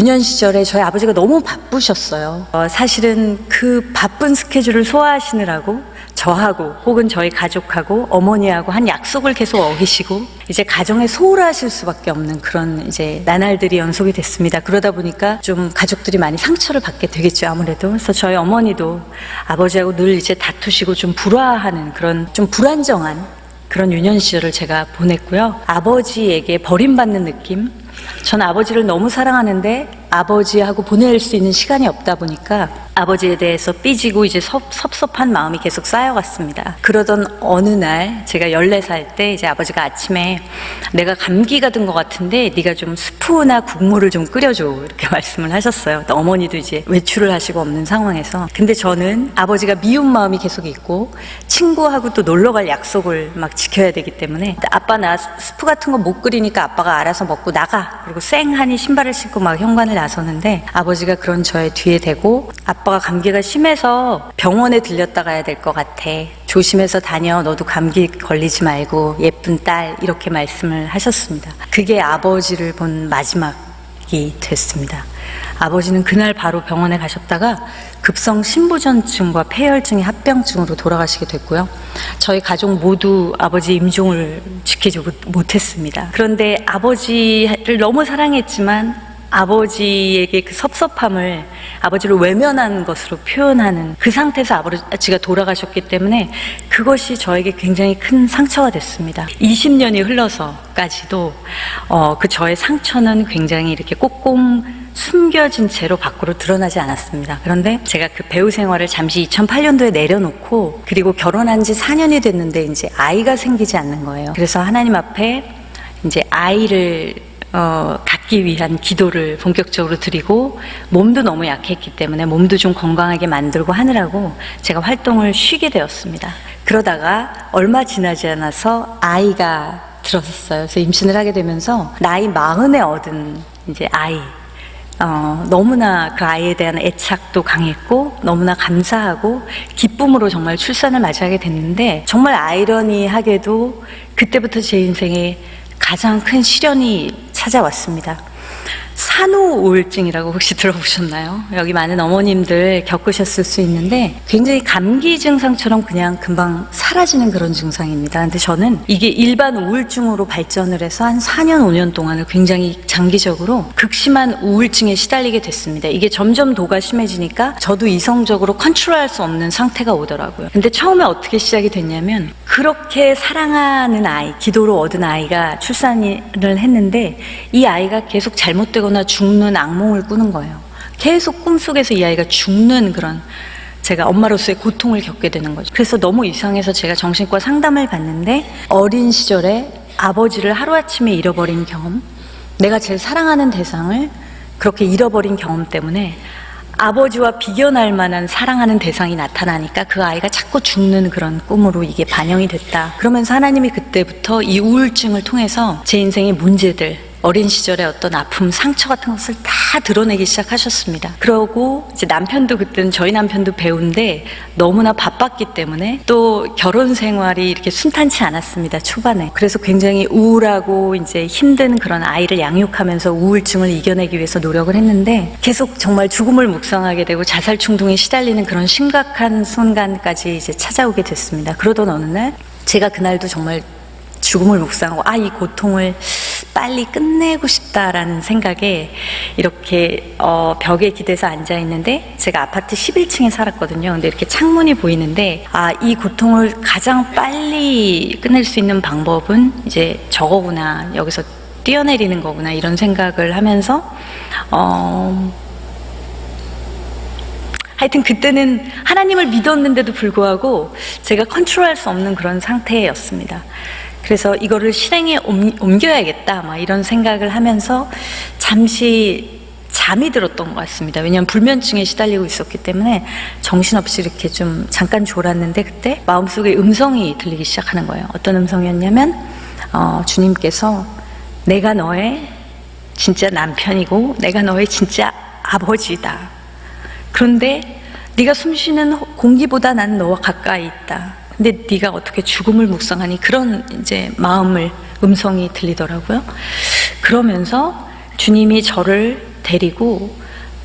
유년 시절에 저희 아버지가 너무 바쁘셨어요. 어, 사실은 그 바쁜 스케줄을 소화하시느라고 저하고 혹은 저희 가족하고 어머니하고 한 약속을 계속 어기시고 이제 가정에 소홀하실 수밖에 없는 그런 이제 나날들이 연속이 됐습니다. 그러다 보니까 좀 가족들이 많이 상처를 받게 되겠죠 아무래도. 그래서 저희 어머니도 아버지하고 늘 이제 다투시고 좀 불화하는 그런 좀 불안정한 그런 유년 시절을 제가 보냈고요. 아버지에게 버림받는 느낌. 전 아버지를 너무 사랑하는데 아버지하고 보낼 수 있는 시간이 없다 보니까 아버지에 대해서 삐지고 이제 섭, 섭섭한 마음이 계속 쌓여갔습니다. 그러던 어느 날 제가 14살 때 이제 아버지가 아침에 내가 감기가 든 것 같은데 네가 좀 스프나 국물을 좀 끓여줘 이렇게 말씀을 하셨어요. 또 어머니도 이제 외출을 하시고 없는 상황에서 근데 저는 아버지가 미운 마음이 계속 있고 친구하고 또 놀러 갈 약속을 막 지켜야 되기 때문에 아빠 나 스프 같은 거 못 끓이니까 아빠가 알아서 먹고 나가 그리고 쌩하니 신발을 신고 막 현관을 나서는데 아버지가 그런 저의 뒤에 대고 아빠 가 감기가 심해서 병원에 들렸다 가야 될 것 같아 조심해서 다녀 너도 감기 걸리지 말고 예쁜 딸 이렇게 말씀을 하셨습니다 그게 아버지를 본 마지막이 됐습니다 아버지는 그날 바로 병원에 가셨다가 급성 신부전증과 폐혈증의 합병증으로 돌아가시게 됐고요. 저희 가족 모두 아버지 임종을 지키지 못- 못했습니다. 그런데 아버지를 너무 사랑했지만 아버지에게 그 섭섭함을 아버지를 외면한 것으로 표현하는 그 상태에서 아버지가 돌아가셨기 때문에 그것이 저에게 굉장히 큰 상처가 됐습니다. 20년이 흘러서까지도 어, 그 저의 상처는 굉장히 이렇게 꽁꽁 숨겨진 채로 밖으로 드러나지 않았습니다. 그런데 제가 그 배우 생활을 잠시 2008년도에 내려놓고 그리고 결혼한 지 4년이 됐는데 이제 아이가 생기지 않는 거예요. 그래서 하나님 앞에 이제 아이를 어, 갖기 위한 기도를 본격적으로 드리고 몸도 너무 약했기 때문에 몸도 좀 건강하게 만들고 하느라고 제가 활동을 쉬게 되었습니다. 그러다가 얼마 지나지 않아서 아이가 들었어요. 그래서 임신을 하게 되면서 나이 마흔에 얻은 이제 아이 어, 너무나 그 아이에 대한 애착도 강했고 너무나 감사하고 기쁨으로 정말 출산을 맞이하게 됐는데 정말 아이러니하게도 그때부터 제 인생에 가장 큰 시련이 찾아왔습니다. 산후 우울증이라고 혹시 들어보셨나요? 여기 많은 어머님들 겪으셨을 수 있는데 굉장히 감기 증상처럼 그냥 금방 사 라지는 그런 증상입니다. 근데 저는 이게 일반 우울증으로 발전을 해서 한 4년, 5년 동안을 굉장히 장기적으로 극심한 우울증에 시달리게 됐습니다. 이게 점점 도가 심해지니까 저도 이성적으로 컨트롤할 수 없는 상태가 오더라고요. 근데 처음에 어떻게 시작이 됐냐면 그렇게 사랑하는 아이, 기도로 얻은 아이가 출산을 했는데 이 아이가 계속 잘못되거나 죽는 악몽을 꾸는 거예요. 계속 꿈속에서 이 아이가 죽는 그런 제가 엄마로서의 고통을 겪게 되는 거죠. 그래서 너무 이상해서 제가 정신과 상담을 받는데 어린 시절에 아버지를 하루아침에 잃어버린 경험, 내가 제일 사랑하는 대상을 그렇게 잃어버린 경험 때문에 아버지와 비견할 만한 사랑하는 대상이 나타나니까 그 아이가 자꾸 죽는 그런 꿈으로 이게 반영이 됐다. 그러면서 하나님이 그때부터 이 우울증을 통해서 제 인생의 문제들, 어린 시절의 어떤 아픔, 상처 같은 것을 다 드러내기 시작하셨습니다. 그러고 이제 남편도 그때는 저희 남편도 배우인데 너무나 바빴기 때문에 또 결혼 생활이 이렇게 순탄치 않았습니다. 초반에. 그래서 굉장히 우울하고 이제 힘든 그런 아이를 양육하면서 우울증을 이겨내기 위해서 노력을 했는데 계속 정말 죽음을 묵상하게 되고 자살 충동에 시달리는 그런 심각한 순간까지 이제 찾아오게 됐습니다. 그러던 어느 날 제가 그날도 정말 죽음을 묵상하고 아 이 고통을 빨리 끝내고 싶다라는 생각에 이렇게 어, 벽에 기대서 앉아 있는데 제가 아파트 11층에 살았거든요. 근데 이렇게 창문이 보이는데 아 이 고통을 가장 빨리 끝낼 수 있는 방법은 이제 저거구나 여기서 뛰어내리는 거구나 이런 생각을 하면서 어. 하여튼 그때는 하나님을 믿었는데도 불구하고 제가 컨트롤할 수 없는 그런 상태였습니다. 그래서 이거를 실행에 옮- 옮겨야겠다, 막 이런 생각을 하면서 잠시 잠이 들었던 것 같습니다. 왜냐하면 불면증에 시달리고 있었기 때문에 정신없이 이렇게 좀 잠깐 졸았는데 그때 마음속에 음성이 들리기 시작하는 거예요. 어떤 음성이었냐면 어, 주님께서 내가 너의 진짜 남편이고 내가 너의 진짜 아버지다. 그런데 네가 숨쉬는 공기보다 난 너와 가까이 있다. 근데 네가 어떻게 죽음을 묵상하니 그런 이제 마음을 음성이 들리더라고요. 그러면서 주님이 저를 데리고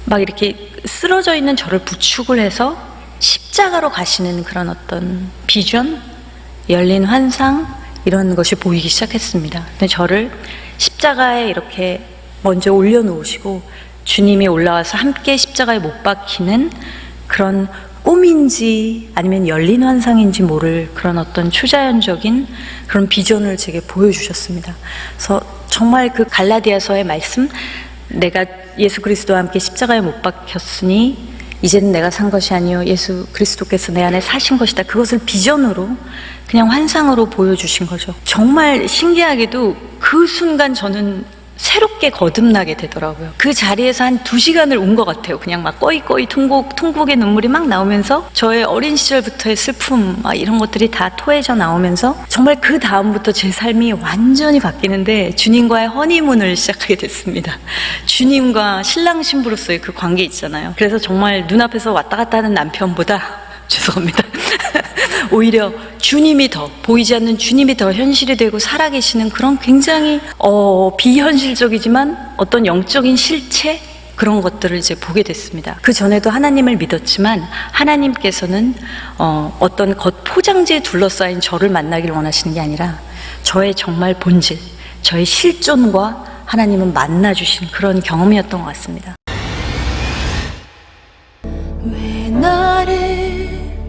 막 이렇게 쓰러져 있는 저를 부축을 해서 십자가로 가시는 그런 어떤 비전, 열린 환상 이런 것이 보이기 시작했습니다. 근데 저를 십자가에 이렇게 먼저 올려놓으시고 주님이 올라와서 함께 십자가에 못 박히는 그런 꿈인지 아니면 열린 환상인지 모를 그런 어떤 초자연적인 그런 비전을 제게 보여주셨습니다. 그래서 정말 그 갈라디아서의 말씀, 내가 예수 그리스도와 함께 십자가에 못 박혔으니 이제는 내가 산 것이 아니요 예수 그리스도께서 내 안에 사신 것이다. 그것을 비전으로 그냥 환상으로 보여주신 거죠. 정말 신기하게도 그 순간 저는 새롭게 거듭나게 되더라고요. 그 자리에서 한 두 시간을 운것 같아요. 그냥 막 꺼이꺼이 통곡, 통곡의 눈물이 막 나오면서 저의 어린 시절부터의 슬픔, 막 이런 것들이 다 토해져 나오면서 정말 그 다음부터 제 삶이 완전히 바뀌는데 주님과의 허니문을 시작하게 됐습니다. 주님과 신랑 신부로서의 그 관계 있잖아요. 그래서 정말 눈앞에서 왔다 갔다 하는 남편보다 죄송합니다. 오히려 주님이 더 보이지 않는 주님이 더 현실이 되고 살아계시는 그런 굉장히 어, 비현실적이지만 어떤 영적인 실체 그런 것들을 이제 보게 됐습니다. 그 전에도 하나님을 믿었지만 하나님께서는 어, 어떤 겉 포장지에 둘러싸인 저를 만나기를 원하시는 게 아니라 저의 정말 본질, 저의 실존과 하나님은 만나주신 그런 경험이었던 것 같습니다.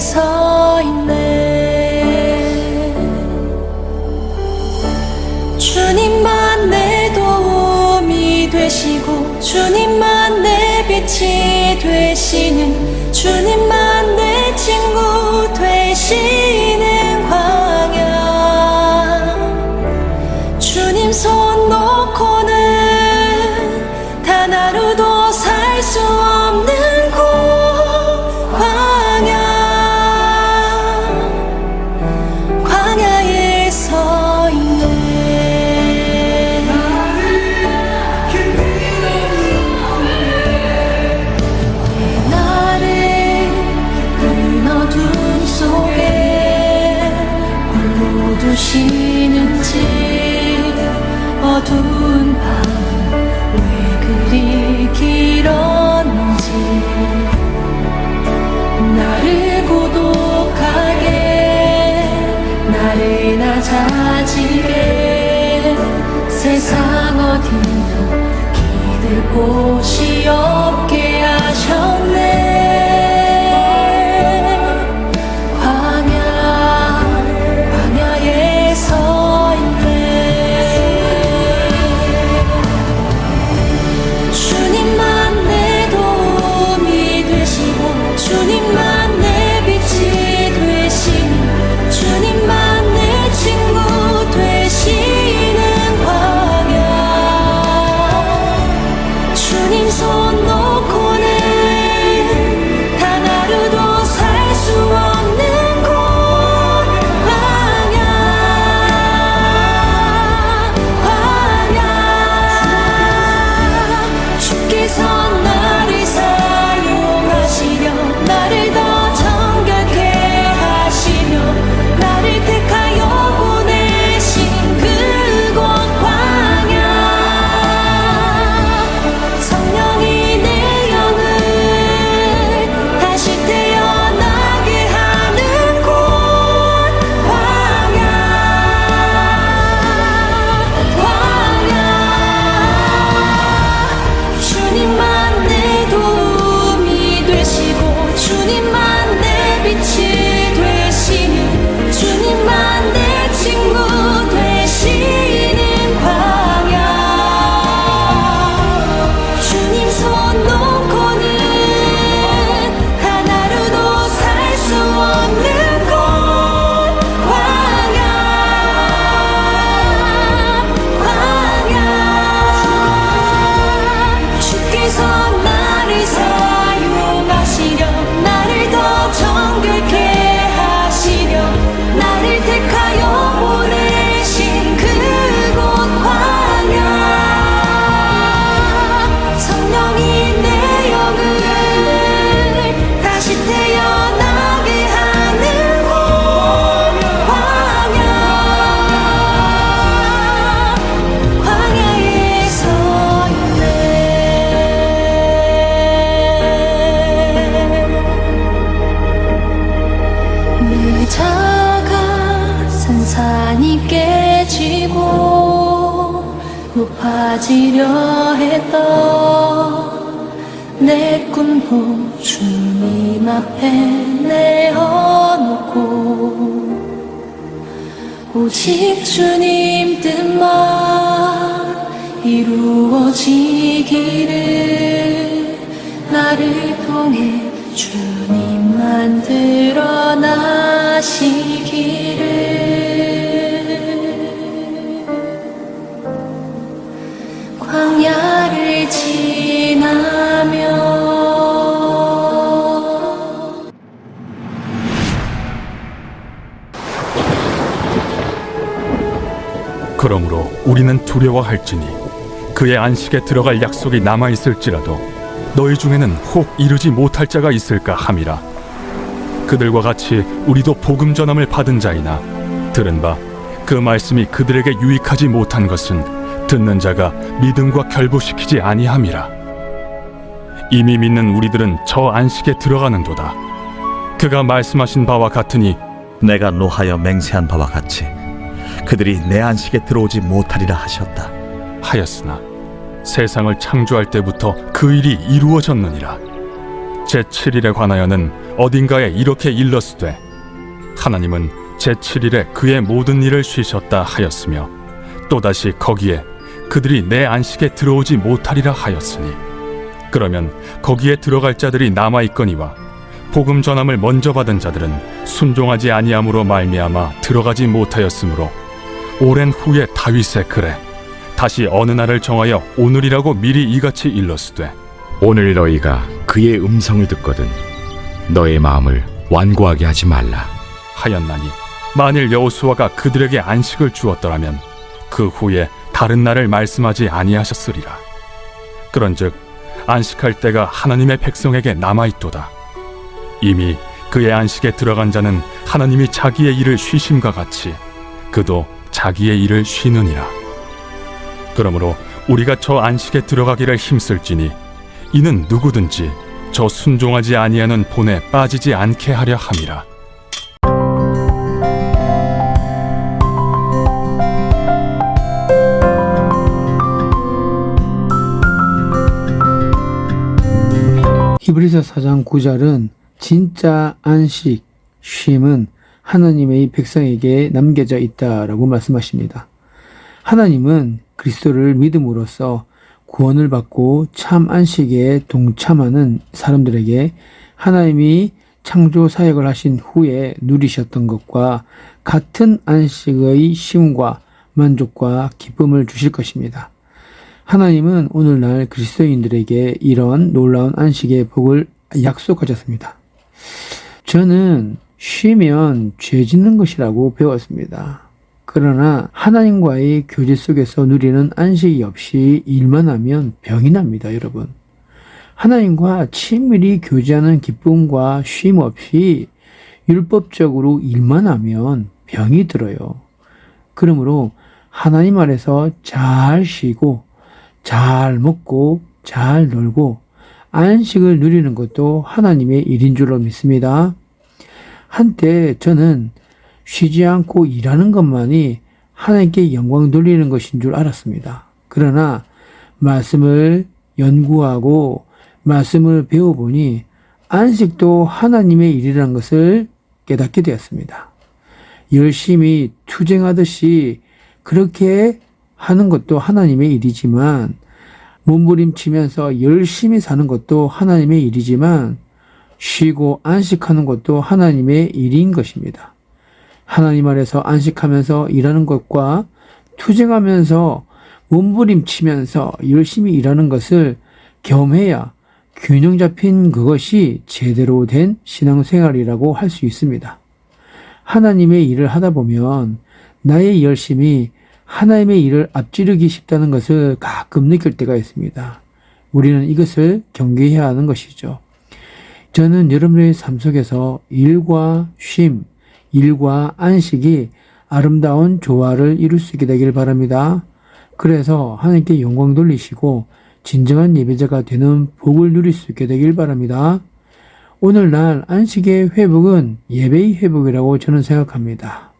서 있네. 주님만 내 도움이 되시고 주님만 내 빛이 되시는 주님만 낮아지게 세상 어디도 기댈 곳이 없게 하셨네 오직 주님 뜻만 이루어지기를 나를 통해 주님만 드러 두려워할지니 그의 안식에 들어갈 약속이 남아 있을지라도 너희 중에는 혹 이르지 못할 자가 있을까 함이라. 그들과 같이 우리도 복음 전함을 받은 자이나 들은 바 그 말씀이 그들에게 유익하지 못한 것은 듣는 자가 믿음과 결부시키지 아니함이라. 이미 믿는 우리들은 저 안식에 들어가는도다. 그가 말씀하신 바와 같으니 내가 노하여 맹세한 바와 같이 그들이 내 안식에 들어오지 못하리라 하셨다. 하였으나 세상을 창조할 때부터 그 일이 이루어졌느니라 제7일에 관하여는 어딘가에 이렇게 일렀으되 하나님은 제7일에 그의 모든 일을 쉬셨다 하였으며 또다시 거기에 그들이 내 안식에 들어오지 못하리라 하였으니 그러면 거기에 들어갈 자들이 남아 있거니와 복음 전함을 먼저 받은 자들은 순종하지 아니함으로 말미암아 들어가지 못하였으므로 오랜 후에 다윗의 글에 다시 어느 날을 정하여 오늘이라고 미리 이같이 일렀으되 오늘 너희가 그의 음성을 듣거든 너의 마음을 완고하게 하지 말라. 하였나니 만일 여호수아가 그들에게 안식을 주었더라면 그 후에 다른 날을 말씀하지 아니하셨으리라. 그런즉 안식할 때가 하나님의 백성에게 남아 있도다. 이미 그의 안식에 들어간 자는 하나님이 자기의 일을 쉬심과 같이 그도 자기의 일을 쉬느니라. 그러므로 우리가 저 안식에 들어가기를 힘쓸지니 이는 누구든지 저 순종하지 아니하는 본에 빠지지 않게 하려 함이라. 히브리서 4장 9절은 진짜 안식, 쉼은 하나님의 백성에게 남겨져 있다라고 말씀하십니다. 하나님은 그리스도를 믿음으로써 구원을 받고 참 안식에 동참하는 사람들에게 하나님이 창조 사역을 하신 후에 누리셨던 것과 같은 안식의 쉼과 만족과 기쁨을 주실 것입니다. 하나님은 오늘날 그리스도인들에게 이런 놀라운 안식의 복을 약속하셨습니다. 저는 쉬면 죄 짓는 것이라고 배웠습니다. 그러나 하나님과의 교제 속에서 누리는 안식이 없이 일만 하면 병이 납니다, 여러분. 하나님과 친밀히 교제하는 기쁨과 쉼 없이 율법적으로 일만 하면 병이 들어요. 그러므로 하나님 안에서 잘 쉬고 잘 먹고 잘 놀고 안식을 누리는 것도 하나님의 일인 줄로 믿습니다. 한때 저는 쉬지 않고 일하는 것만이 하나님께 영광 돌리는 것인 줄 알았습니다. 그러나 말씀을 연구하고 말씀을 배워보니 안식도 하나님의 일이라는 것을 깨닫게 되었습니다. 열심히 투쟁하듯이 그렇게 하는 것도 하나님의 일이지만 몸부림치면서 열심히 사는 것도 하나님의 일이지만 쉬고 안식하는 것도 하나님의 일인 것입니다. 하나님 아래서 안식하면서 일하는 것과 투쟁하면서 몸부림치면서 열심히 일하는 것을 겸해야 균형 잡힌 그것이 제대로 된 신앙생활이라고 할 수 있습니다. 하나님의 일을 하다 보면 나의 열심이 하나님의 일을 앞지르기 쉽다는 것을 가끔 느낄 때가 있습니다. 우리는 이것을 경계해야 하는 것이죠. 저는 여러분의 삶 속에서 일과 쉼, 일과 안식이 아름다운 조화를 이룰 수 있게 되길 바랍니다. 그래서 하나님께 영광 돌리시고 진정한 예배자가 되는 복을 누릴 수 있게 되길 바랍니다. 오늘날 안식의 회복은 예배의 회복이라고 저는 생각합니다.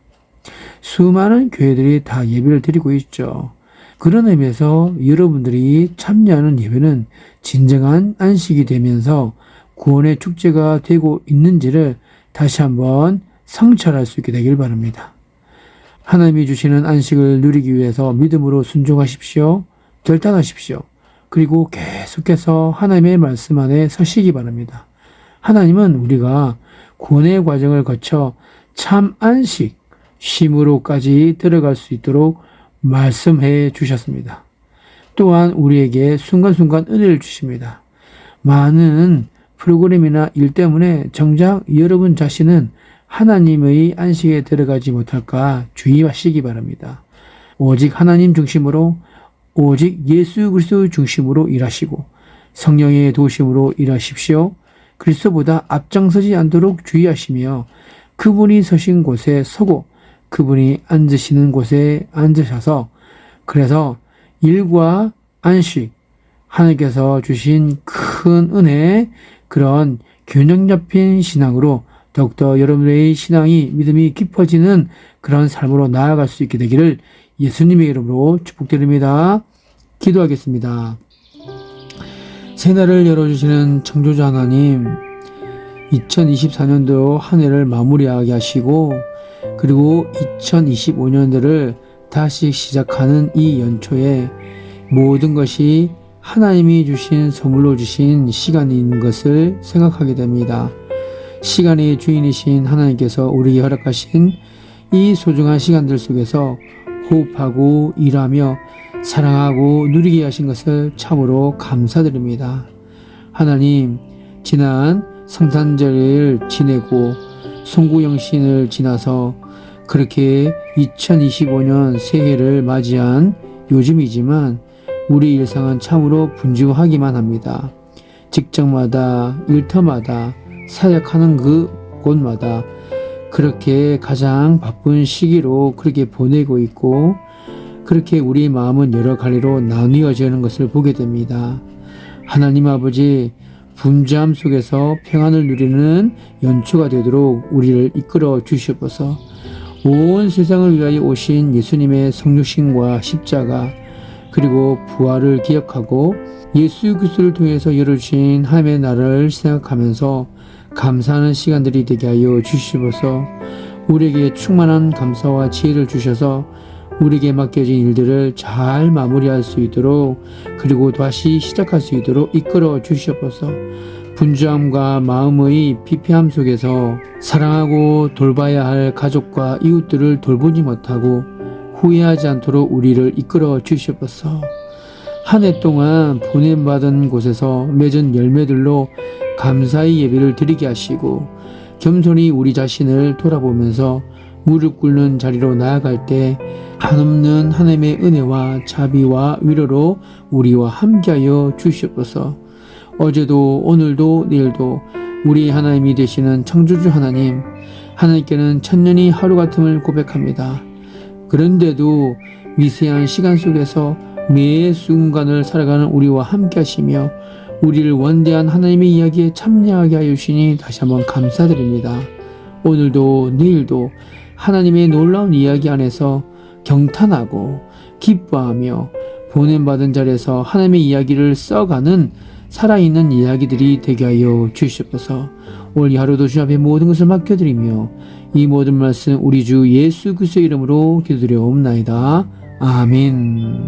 수많은 교회들이 다 예배를 드리고 있죠. 그런 의미에서 여러분들이 참여하는 예배는 진정한 안식이 되면서 구원의 축제가 되고 있는지를 다시 한번 성찰할 수 있게 되길 바랍니다. 하나님이 주시는 안식을 누리기 위해서 믿음으로 순종하십시오. 결단하십시오. 그리고 계속해서 하나님의 말씀 안에 서시기 바랍니다. 하나님은 우리가 구원의 과정을 거쳐 참 안식, 쉼으로까지 들어갈 수 있도록 말씀해 주셨습니다. 또한 우리에게 순간순간 은혜를 주십니다. 많은 프로그램이나 일 때문에 정작 여러분 자신은 하나님의 안식에 들어가지 못할까 주의하시기 바랍니다. 오직 하나님 중심으로 오직 예수 그리스도 중심으로 일하시고 성령의 도심으로 일하십시오. 그리스도보다 앞장서지 않도록 주의하시며 그분이 서신 곳에 서고 그분이 앉으시는 곳에 앉으셔서 그래서 일과 안식 하나님께서 주신 큰 은혜 그런 균형 잡힌 신앙으로 더욱더 여러분의 신앙이 믿음이 깊어지는 그런 삶으로 나아갈 수 있게 되기를 예수님의 이름으로 축복드립니다. 기도하겠습니다. 새날을 열어주시는 창조주 하나님, 2024년도 한 해를 마무리하게 하시고, 그리고 2025년도를 다시 시작하는 이 연초에 모든 것이 하나님이 주신 선물로 주신 있는 것을 생각하게 됩니다. 시간의 주인이신 하나님께서 우리에게 허락하신 이 소중한 시간들 속에서 호흡하고 일하며 사랑하고 누리게 하신 것을 참으로 감사드립니다. 하나님, 지난 성탄절을 지내고 송구영신을 지나서 그렇게 2025년 새해를 맞이한 요즘이지만 우리 일상은 참으로 분주하기만 합니다. 직장마다 일터마다 사역하는 그 곳마다 그렇게 가장 바쁜 시기로 그렇게 보내고 있고 그렇게 우리 마음은 여러 갈래로 나뉘어지는 것을 보게 됩니다. 하나님 아버지 분주함 속에서 평안을 누리는 연초가 되도록 우리를 이끌어 주시옵소서. 온 세상을 위하여 오신 예수님의 성육신과 십자가 그리고 부활을 기억하고 예수 그리스도를 통해서 열어주신 하나님의 나라를 생각하면서 감사하는 시간들이 되게 하여 주시옵소서. 우리에게 충만한 감사와 지혜를 주셔서 우리에게 맡겨진 일들을 잘 마무리할 수 있도록 그리고 다시 시작할 수 있도록 이끌어 주시옵소서. 분주함과 마음의 피폐함 속에서 사랑하고 돌봐야 할 가족과 이웃들을 돌보지 못하고 후회하지 않도록 우리를 이끌어 주시옵소서. 한 해 동안 보냄받은 곳에서 맺은 열매들로 감사의 예배를 드리게 하시고 겸손히 우리 자신을 돌아보면서 무릎 꿇는 자리로 나아갈 때 한없는 하나님의 은혜와 자비와 위로로 우리와 함께하여 주시옵소서. 어제도 오늘도 내일도 우리 하나님이 되시는 창조주 하나님 하나님께는 천년이 하루 같음을 고백합니다. 그런데도 미세한 시간 속에서 매 순간을 살아가는 우리와 함께 하시며 우리를 원대한 하나님의 이야기에 참여하게 하여 주시니 다시 한번 감사드립니다. 오늘도 내일도 하나님의 놀라운 이야기 안에서 경탄하고 기뻐하며 보냄받은 자리에서 하나님의 이야기를 써가는 살아있는 이야기들이 되게 하여 주시옵소서 오늘 이 하루도 주 앞에 모든 것을 맡겨드리며 이 모든 말씀 우리 주 예수 그리스도의 이름으로 기도드려옵나이다. 아멘